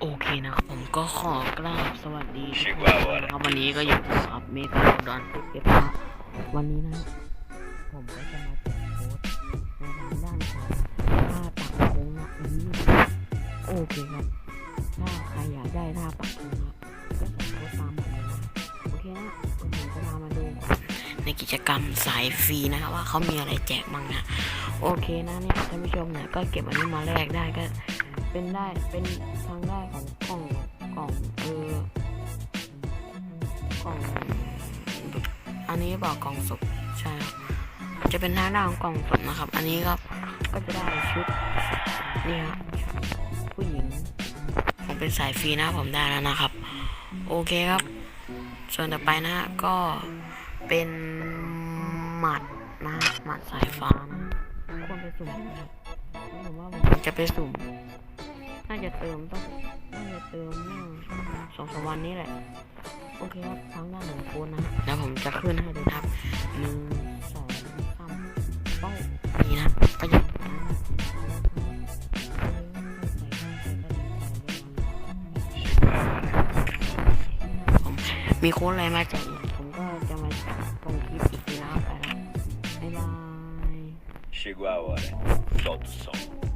โอเคนะครับผมก็ขอกราบสวัสดีทุกคนนะครับวันนี้ก็อยู่กับเมกาดอนเก็บภาพวันนี้นะผมก็จะมาแจกโค้ดในทางด้านของท่าปักธงนะอืมโอเคครับถ้าใครอยากได้ท่าปักธงนะก็ใส่โค้ดตามผมเลยนะโอเคนะผมจะพามาดูในกิจกรรมสายฟรีนะครับว่าเขามีอะไรแจกบ้างนะโอเคนะเนี่ยท่านผู้ชมเนี่ยก็เก็บอันนี้มาแลกได้ก็ เป็นได้เป็นทางได้ของกล่องกล่องเออกล่องอันนี้บอกกล่องศพใช่ครับจะเป็นทางด้านของกล่องศพนะครับ อันนี้ก็ก็จะได้ชุดนี่ครับผู้หญิงผมเป็นสายฟรีนะผมได้แล้วนะครับ โอเคครับ ส่วนต่อไปนะฮะก็เป็นหมัดนะหมัดสายฟ้านะควรไปสุ่มผมว่าผมจะไปสุ่ม จะเติมต้องน่าจะเติมสองสามวันนี้แหละ โอเคครับทั้งด้านหนึ่งโคนนะแล้วผมจะขึ้นให้ดูครับหนึ่งสองสามเป้านี่นะก็ยังมีโค้ดอะไรมาแจกผมก็จะมาลงคลิปอีกทีนะครับไปแล้วบ๊ายบาย Chegou a hora. Solta o som.